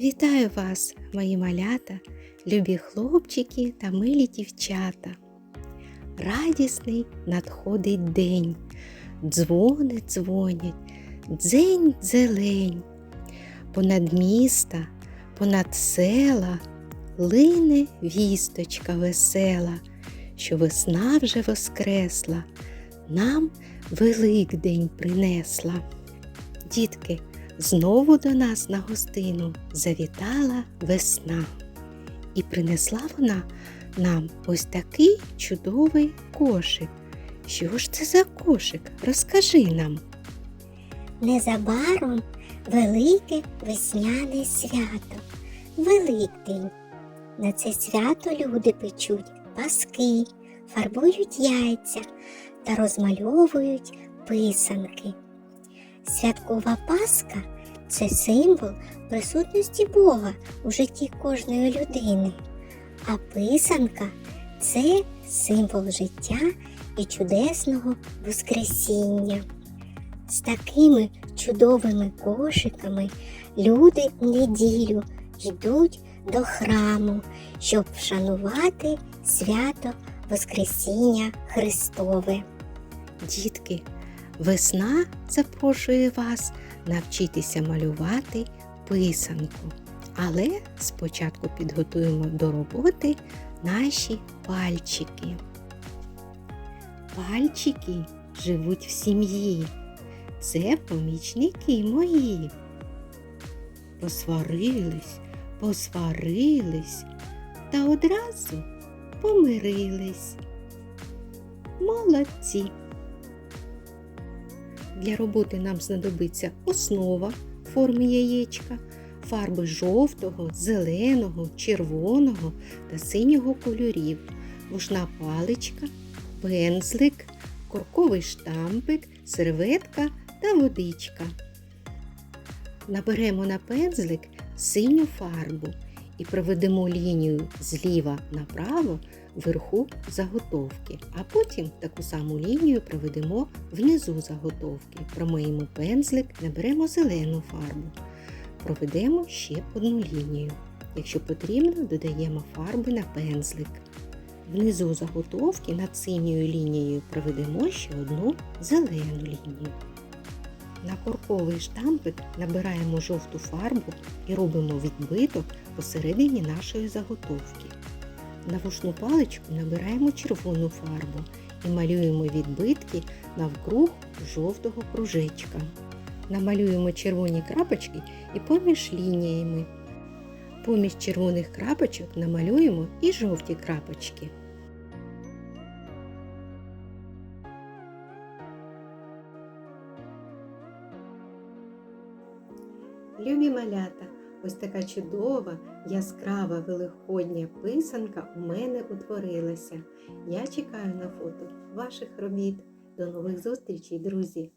Вітаю вас, мої малята, любі хлопчики та милі дівчата. Радісний надходить день, дзвони дзвонять, дзень зелень. Понад міста, понад села лине вісточка весела, що весна вже воскресла, нам Великдень принесла. Дітки, знову до нас на гостину завітала весна. І принесла вона нам ось такий чудовий кошик. Що ж це за кошик? Розкажи нам. Незабаром велике весняне свято. Великдень. На це свято люди печуть паски, фарбують яйця та розмальовують писанки. Святкова Пасха це символ присутності Бога у житті кожної людини, а писанка це символ життя і чудесного Воскресіння. З такими чудовими кошиками люди неділю йдуть до храму, щоб вшанувати свято Воскресіння Христове. Дітки, весна запрошує вас навчитися малювати писанку. Але спочатку підготуємо до роботи наші пальчики. Пальчики живуть в сім'ї. Це помічники мої. Посварились, посварились та одразу помирились. Молодці. Для роботи нам знадобиться основа в формі яєчка, фарби жовтого, зеленого, червоного та синього кольорів, вушна паличка, пензлик, корковий штампик, серветка та водичка. Наберемо на пензлик синю фарбу і проведемо лінію зліва направо вверху заготовки, а потім таку саму лінію проведемо внизу заготовки. Промиємо пензлик, наберемо зелену фарбу, проведемо ще одну лінію. Якщо потрібно, додаємо фарби на пензлик. Внизу заготовки над синьою лінією проведемо ще одну зелену лінію. На корковий штампик набираємо жовту фарбу і робимо відбиток посередині нашої заготовки. На вушну паличку набираємо червону фарбу і малюємо відбитки навкруг жовтого кружечка. Намалюємо червоні крапочки і поміж лініями. Поміж червоних крапочок намалюємо і жовті крапочки. Любі малята, ось така чудова, яскрава великодня писанка у мене утворилася. Я чекаю на фото ваших робіт. До нових зустрічей, друзі!